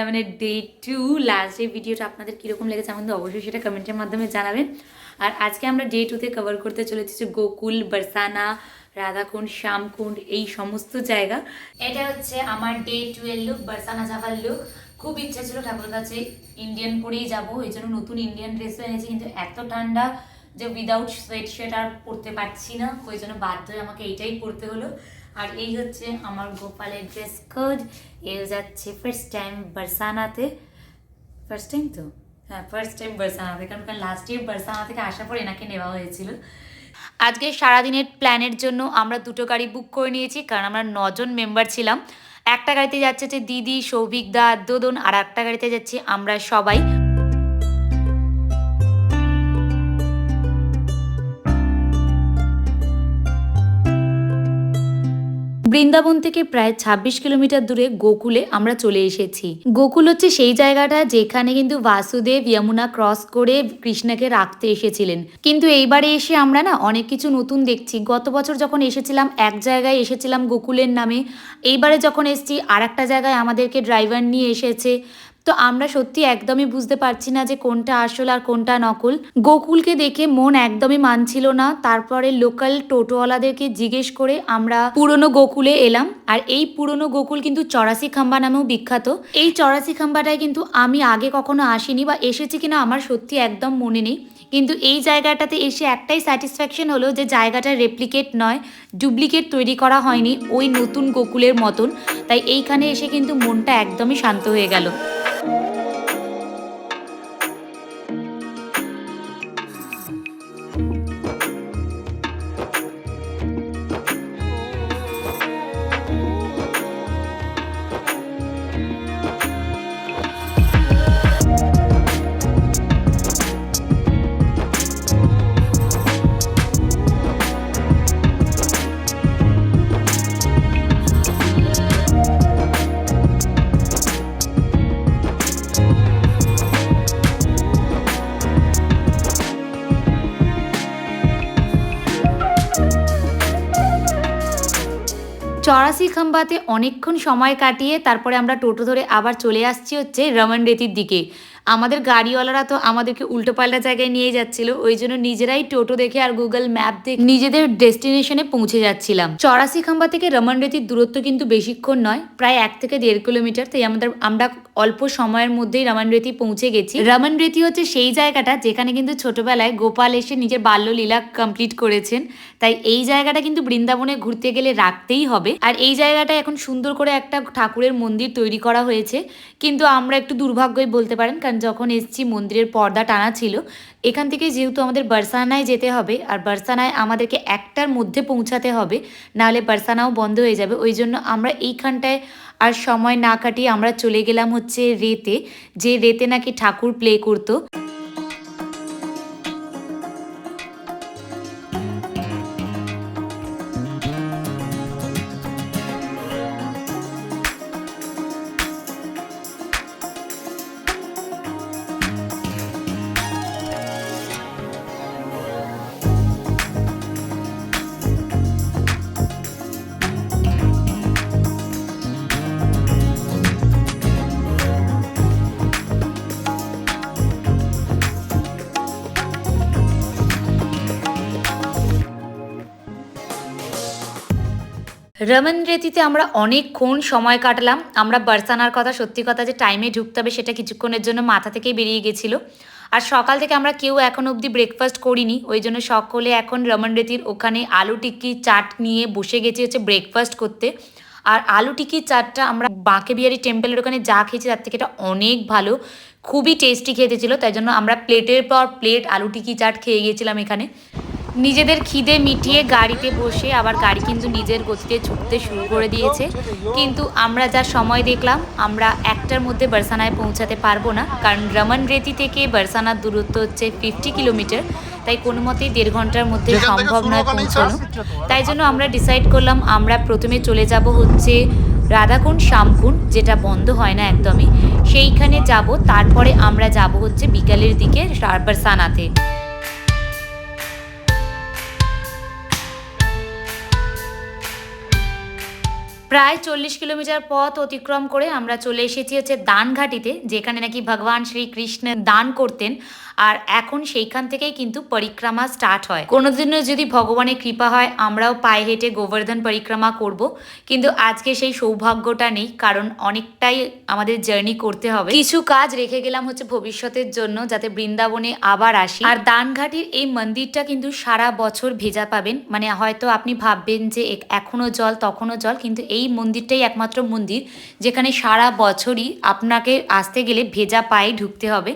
বৃন্দাবনের day to last এই ভিডিওটা আপনাদের কীরকম লেগেছে আমাদের অবশ্যই সেটা কমেন্টের মাধ্যমে জানাবেন। আর আজকে আমরা ডে টুতে কভার করতে চলেছি গোকুল, বরসানা, রাধাকুণ্ড, শ্যামকুণ্ড, এই সমস্ত জায়গা। এটা হচ্ছে আমার ডে টু এর লুক বরসানা যাওয়ার লুক খুব ইচ্ছা ছিল ঠাকুরের কাছে ইন্ডিয়ান পরেই যাব, এই জন্য নতুন ইন্ডিয়ান ড্রেস এনেছি, কিন্তু এত ঠান্ডা যে উইদাউট সোয়েট শার্ট আর পরতে পারছি না, ওই জন্য বাধ্য হয়ে আমাকে এইটাই পরতে হলো। আর এই হচ্ছে আমার গোপালের ড্রেস কোড এ যাচ্ছে ফার্স্ট টাইম বারসানাতে। ফার্স্ট টাইম তো? হ্যাঁ ফার্স্ট টাইম বারসানাতে। কারণ কারণ লাস্ট ইয়ার বারসানা থেকে আসার পর এনাকে নেওয়া হয়েছিল। আজকে সারাদিনের প্ল্যানের জন্য আমরা দুটো গাড়ি বুক করে নিয়েছি, কারণ আমরা নজন মেম্বার ছিলাম। একটা গাড়িতে যাচ্ছে হচ্ছে দিদি, সৌভিক দা দোদন আর একটা গাড়িতে যাচ্ছি আমরা সবাই। বৃন্দাবন থেকে প্রায় ২৬ কিলোমিটার দূরে গোকুলে আমরা চলে এসেছি। গোকুল হচ্ছে সেই জায়গাটা যেখানে কিন্তু বাসুদেব যমুনা ক্রস করে কৃষ্ণাকে রাখতে এসেছিলেন। কিন্তু এইবারে এসে আমরা না অনেক কিছু নতুন দেখছি। গত বছর যখন এসেছিলাম, এক জায়গায় এসেছিলাম গোকুলের নামে। এইবারে যখন এসেছি আর একটা জায়গায় আমাদেরকে ড্রাইভার নিয়ে এসেছে। তো আমরা সত্যি একদমই বুঝতে পারছি না যে কোনটা আসল আর কোনটা নকল। গোকুলকে দেখে মন একদমই মানছিল না, তারপরে লোকাল টোটোওয়ালাদেরকে জিজ্ঞেস করে আমরা পুরনো গোকুলে এলাম, আর এই পুরনো গোকুল কিন্তু চড়াসি খাম্বা নামেও বিখ্যাত। এই চড়াসি খাম্বাটায় কিন্তু আমি আগে কখনো আসিনি বা এসেছি কিনা আমার সত্যি একদম মনে নেই। কিন্তু এই জায়গাটাতে এসে একটাই স্যাটিসফ্যাকশন হলো যে জায়গাটা রেপ্লিকেট নয় ডুপ্লিকেট তৈরি করা হয়নি ওই নতুন গোকুলের মতন। তাই এইখানে এসে কিন্তু মনটা একদমই শান্ত হয়ে গেল। খাম্বাতে অনেকক্ষণ সময় কাটিয়ে তারপরে আমরা টোটো ধরে আবার চলে আসছি হচ্ছে রমন রেতির দিকে। আমাদের গাড়িওয়ালারা তো আমাদেরকে উল্টোপাল্টা জায়গায় নিয়ে যাচ্ছিল, ওই জন্য নিজেরাই টোটো দেখে আর গুগল ম্যাপ দেখে নিজেদের ডেস্টিনেশনে পৌঁছে যাচ্ছিলাম। চড়াসি খাম্বা থেকে রমন রেতির দূরত্ব কিন্তু বেশিক্ষণ নয়, প্রায় এক থেকে দেড় কিলোমিটার, তাই আমাদের, আমরা অল্প সময়ের মধ্যেই রমন রেতি পৌঁছে গেছি। রমন রেতি হচ্ছে সেই জায়গাটা যেখানে কিন্তু ছোটবেলায় গোপাল এসে নিজের বাল্যলীলা কমপ্লিট করেছেন, তাই এই জায়গাটা কিন্তু বৃন্দাবনে ঘুরতে গেলে রাখতেই হবে। আর এই জায়গাটা এখন সুন্দর করে একটা ঠাকুরের মন্দির তৈরি করা হয়েছে, কিন্তু আমরা একটু দুর্ভাগ্যই বলতে পারেন, কারণ যখন এসছি, মন্দিরের পর্দা টানা ছিল, এখান থেকে যেহেতু আমাদের বার্সানায় যেতে হবে, আর বার্সানায় আমাদেরকে একটার মধ্যে পৌঁছাতে হবে, নাহলে বার্সানাও বন্ধ হয়ে যাবে। ওই জন্য আমরা এইখানটায় আর সময় না কাটিয়ে আমরা চলে গেলাম হচ্ছে রেতে। যে রেতে নাকি ঠাকুর প্লে করতো। রমন রেতিতে আমরা অনেকক্ষণ সময় কাটালাম। আমরা বারসানার কথা, সত্যি কথা যে টাইমে ঢুকতে হবে সেটা কিছুক্ষণের জন্য মাথা থেকেই বেরিয়ে গেছিল। আর সকাল থেকে আমরা কেউ এখন অবধি ব্রেকফাস্ট করিনি, ওই জন্য সকলে এখন রমন রেতির ওখানে আলু টিক্কি চাট নিয়ে বসে গেছি হচ্ছে ব্রেকফাস্ট করতে। আর আলু টিক্কি চাটটা আমরা বাঁকে বিহারি টেম্পলের ওখানে যা খেয়েছি তার থেকে এটা অনেক ভালো, খুবই টেস্টি খেতে ছিল। তাই জন্য আমরা প্লেটের পর প্লেট আলু টিক্কি চাট খেয়ে গিয়েছিলাম এখানে। নিজেদের খিদে মিটিয়ে গাড়িতে বসে আবার গাড়ি কিন্তু নিজের গতিতে ছুটতে শুরু করে দিয়েছে। কিন্তু আমরা যা সময় দেখলাম আমরা একটার মধ্যে বারসানায় পৌঁছাতে পারব না। কারণ রমন রেতি থেকে বারসানার দূরত্ব হচ্ছে ফিফটি কিলোমিটার তাই কোনো মতেই দেড় ঘণ্টার মধ্যে সম্ভব নয় পৌঁছানো। তাই জন্য আমরা ডিসাইড করলাম আমরা প্রথমে চলে যাব হচ্ছে রাধাকুণ্ড শ্যামকুণ্ড যেটা বন্ধ হয় না একদমই। সেইখানে যাব তারপরে আমরা যাব হচ্ছে বিকালের দিকে বারসানাতে। প্রায় চল্লিশ কিলোমিটার পথ অতিক্রম করে আমরা চলে এসেছি হচ্ছে দানঘাটিতে, যেখানে নাকি ভগবান শ্রীকৃষ্ণ দান করতেন। আর এখন সেইখান থেকেই কিন্তু পরিক্রমা স্টার্ট হয়। কোনোদিনও যদি ভগবানের কৃপা হয়, আমরাও পায়ে হেঁটে গোবর্ধন পরিক্রমা করব। কিন্তু আজকে সেই সৌভাগ্যটা নেই, কারণ অনেকটাই আমাদের জার্নি করতে হবে। কিছু কাজ রেখে গেলাম হচ্ছে ভবিষ্যতের জন্য, যাতে বৃন্দাবনে আবার আসি। আর দানঘাটির এই মন্দিরটা কিন্তু সারা বছর ভেজা পাবেন। মানে হয়তো আপনি ভাববেন যে এক- এখনও জল তখনও জল, কিন্তু এই মন্দিরটাই একমাত্র মন্দির, যেখানে সারা বছরই আপনাকে আসতে গেলে ভেজা পায়ে ঢুকতে হবে।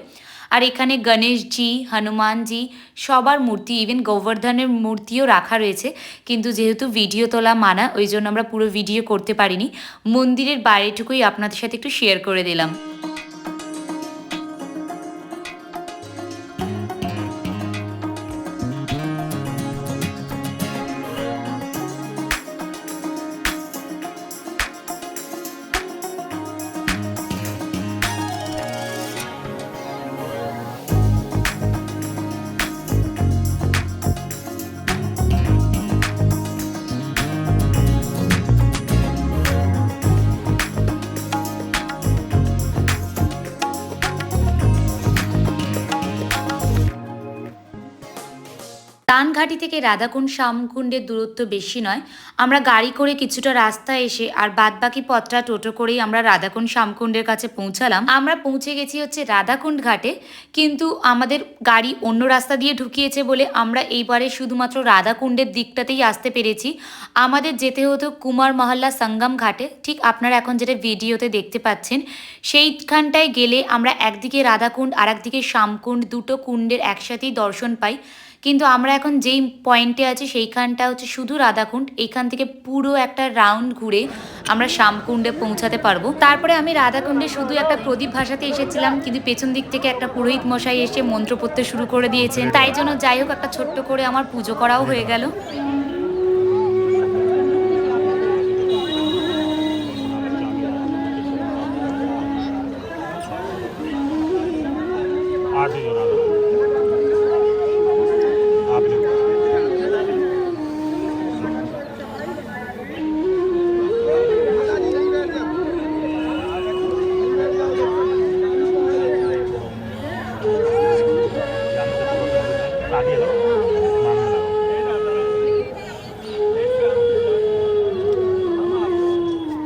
আর এখানে গণেশজি, হনুমানজি, সবার মূর্তি ইভেন গোবর্ধনের মূর্তিও রাখা রয়েছে। কিন্তু যেহেতু ভিডিও তোলা মানা, ওই জন্য আমরা পুরো ভিডিও করতে পারিনি। মন্দিরের বাইরেটুকুই আপনাদের সাথে একটু শেয়ার করে দিলাম। তানঘাটি থেকে রাধাকুণ্ড শ্যামকুণ্ডের দূরত্ব বেশি নয়। আমরা গাড়ি করে কিছুটা রাস্তা এসে আর বাদবাকি পথটা টোটো করেই আমরা রাধাকুণ্ড শ্যামকুণ্ডের কাছে পৌঁছালাম। আমরা পৌঁছে গেছি হচ্ছে রাধাকুণ্ড ঘাটে। কিন্তু আমাদের গাড়ি অন্য রাস্তা দিয়ে ঢুকিয়েছে বলে আমরা এইবারে শুধুমাত্র রাধাকুণ্ডের দিকটাতেই আসতে পেরেছি। আমাদের যেতে হতো কুমার মহল্লা সঙ্গম ঘাটে। ঠিক আপনারা এখন যেটা ভিডিওতে দেখতে পাচ্ছেন, সেইখানটায় গেলে আমরা একদিকে রাধাকুণ্ড আর একদিকে শ্যামকুণ্ড, দুটো কুণ্ডের একসাথেই দর্শন পাই। কিন্তু আমরা এখন যেই পয়েন্টে আছি সেইখানটা হচ্ছে শুধু রাধাকুণ্ড। এইখান থেকে পুরো একটা রাউন্ড ঘুরে আমরা শ্যামকুণ্ডে পৌঁছাতে পারব। তারপরে আমি রাধাকুণ্ডে শুধু একটা প্রদীপ ভাষাতে এসেছিলাম, কিন্তু পেছন দিক থেকে একটা পুরোহিত মশাই এসে মন্ত্র পড়তে শুরু করে দিয়েছেন। তাই জন্য যাই হোক, একটা ছোট্ট করে আমার পুজো করাও হয়ে গেল।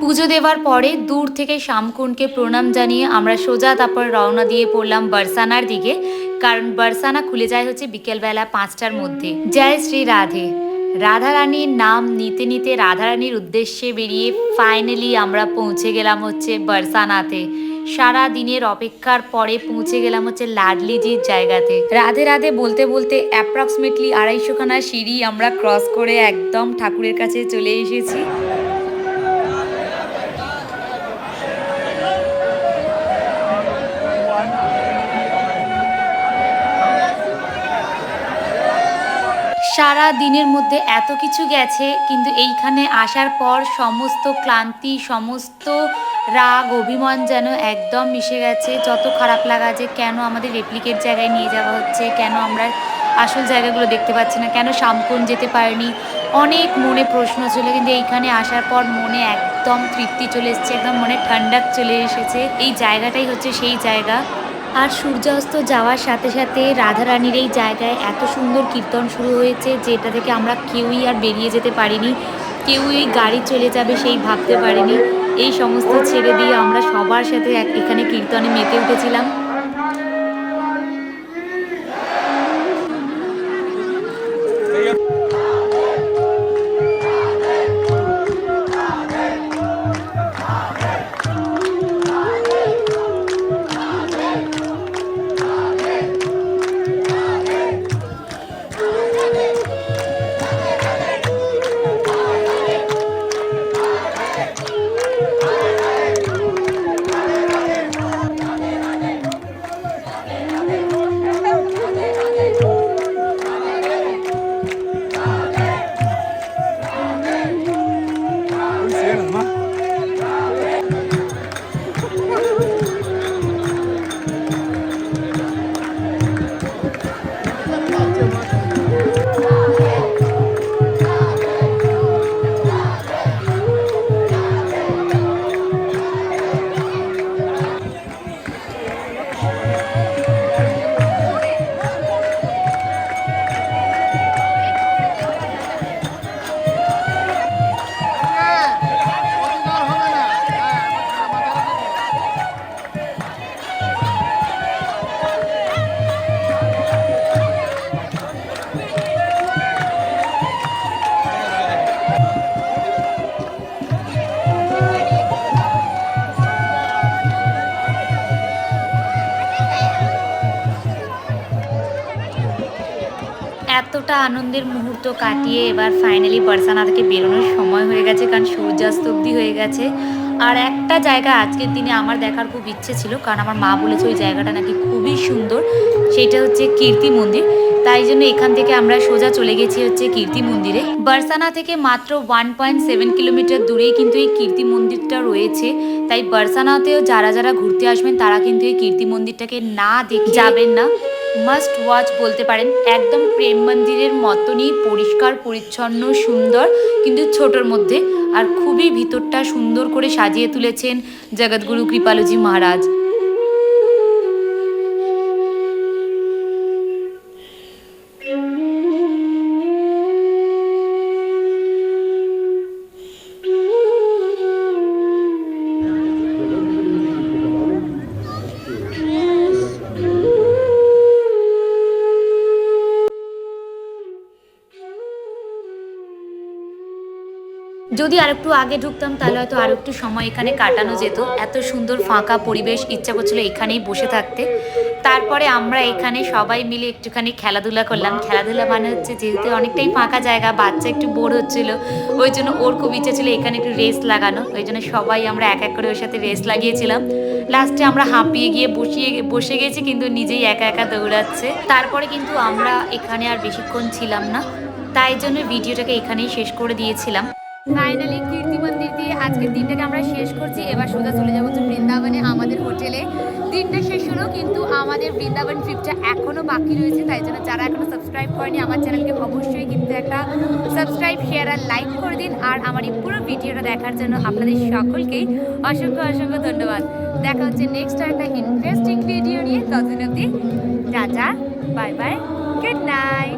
পুজো দেওয়ার পরে দূর থেকে শ্যামকুণ্ডকে প্রণাম জানিয়ে আমরা সোজা তারপর রওনা দিয়ে পড়লাম বারসানার দিকে। কারণ বারসানা খুলে যায় হচ্ছে বিকেলবেলা পাঁচটার মধ্যে। জয় শ্রী রাধে। রাধারানীর নাম নিতে নিতে রাধারানীর উদ্দেশ্যে বেরিয়ে ফাইনালি আমরা পৌঁছে গেলাম হচ্ছে বারসানাতে। সারা দিনের অপেক্ষার পরে পৌঁছে গেলাম হচ্ছে লাডলিজির জায়গাতে। রাধে রাধে বলতে বলতে অ্যাপ্রক্সিমেটলি আড়াইশোখানা সিঁড়ি আমরা ক্রস করে একদম ঠাকুরের কাছে চলে এসেছি। সারা দিনের মধ্যে এত কিছু গেছে, কিন্তু এইখানে আসার পর সমস্ত ক্লান্তি, সমস্ত রাগ, অভিমান যেন একদম মিশে গেছে। যত খারাপ লাগা যে কেন আমাদের রেপ্লিকেট জায়গায় নিয়ে যাওয়া হচ্ছে, কেন আমরা আসল জায়গাগুলো দেখতে পাচ্ছি না, কেন শামকুন যেতে পারিনি? অনেক মনে প্রশ্ন ছিল, কিন্তু এইখানে আসার পর মনে একদম তৃপ্তি চলে এসছে, একদম মনে ঠান্ডাক চলে এসেছে। এই জায়গাটাই হচ্ছে সেই জায়গা। আর সূর্যাস্ত যাওয়ার সাথে সাথে রাধারানীর এই জায়গায় এত সুন্দর কীর্তন শুরু হয়েছে, যেটা থেকে আমরা কেউই আর বেরিয়ে যেতে পারিনি। কেউই গাড়ি চলে যাবে সেই ভাবতে পারিনি। এই সমস্ত ছেড়ে দিয়ে আমরা সবার সাথে এখানে কীর্তনে মেতে উঠেছিলাম। এতটা আনন্দের মুহূর্ত কাটিয়ে এবার ফাইনালি বার্সানা থেকে বেরোনোর সময় হয়ে গেছে, কারণ সূর্যাস্ত অব্দি হয়ে গেছে। আর একটা জায়গা আজকের দিনে আমার দেখার খুব ইচ্ছে ছিল, কারণ আমার মা বলেছে ওই জায়গাটা নাকি খুবই সুন্দর, সেটা হচ্ছে কীর্তি মন্দির। তাই জন্য এখান থেকে আমরা সোজা চলে গেছি হচ্ছে কীর্তি মন্দিরে। বার্সানা থেকে মাত্র ওয়ান পয়েন্ট সেভেন কিলোমিটার দূরেই কিন্তু এই কীর্তি মন্দিরটা রয়েছে। তাই বার্সানাতেও যারা যারা ঘুরতে আসবেন, তারা কিন্তু এই কীর্তি মন্দিরটাকে না দেখে যাবেন না। মাস্ট ওয়াচ বলতে পারেন। একদম প্রেম মন্দিরের মতনই পরিষ্কার, পরিচ্ছন্ন, সুন্দর, কিন্তু ছোটর মধ্যে। আর খুবই ভিতরটা সুন্দর করে সাজিয়ে তুলেছেন জগৎগুরু কৃপালুজি মহারাজ। যদি আরেকটু আগে ঢুকতাম, তাহলে হয়তো আরও একটু সময় এখানে কাটানো যেত। এত সুন্দর ফাঁকা পরিবেশ, ইচ্ছা করছিল এখানেই বসে থাকতে। তারপরে আমরা এখানে সবাই মিলে একটুখানি খেলাধুলা করলাম। খেলাধুলা মানে হচ্ছে যেহেতু অনেকটাই ফাঁকা জায়গা, বাচ্চা একটু বোর হচ্ছিল, ওই জন্য ওর খুব ইচ্ছা ছিল এখানে একটু রেস্ট লাগানো। ওই জন্য সবাই আমরা এক এক করে ওর সাথে রেস্ট লাগিয়েছিলাম। লাস্টে আমরা হাঁপিয়ে গিয়ে বসিয়ে, বসে গেছি, কিন্তু নিজেই একা একা দৌড়াচ্ছে। তারপরে কিন্তু আমরা এখানে আর বেশিক্ষণ ছিলাম না। তাই জন্য ভিডিওটাকে এখানেই শেষ করে দিয়েছিলাম। ফাইনালি কীর্তি মন্দির দিয়ে আজকের দিনটাকে আমরা শেষ করছি। এবার সোজা চলে যাব তো বৃন্দাবনে, আমাদের হোটেলে। দিনটা শেষ হলো, কিন্তু আমাদের বৃন্দাবন ট্রিপটা এখনও বাকি রয়েছে, তাই জন্য যারা এখনও সাবস্ক্রাইব করেনি, আমার চ্যানেলকে অবশ্যই কিন্তু একটা সাবস্ক্রাইব শেয়ার আর লাইক করে দিন। আর আমার এই পুরো ভিডিওটা দেখার জন্য আপনাদের সকলকেই অসংখ্য অসংখ্য ধন্যবাদ। দেখা হচ্ছে নেক্সট একটা ইন্টারেস্টিং ভিডিও নিয়ে। ততদিন অবধি, tata bye bye good night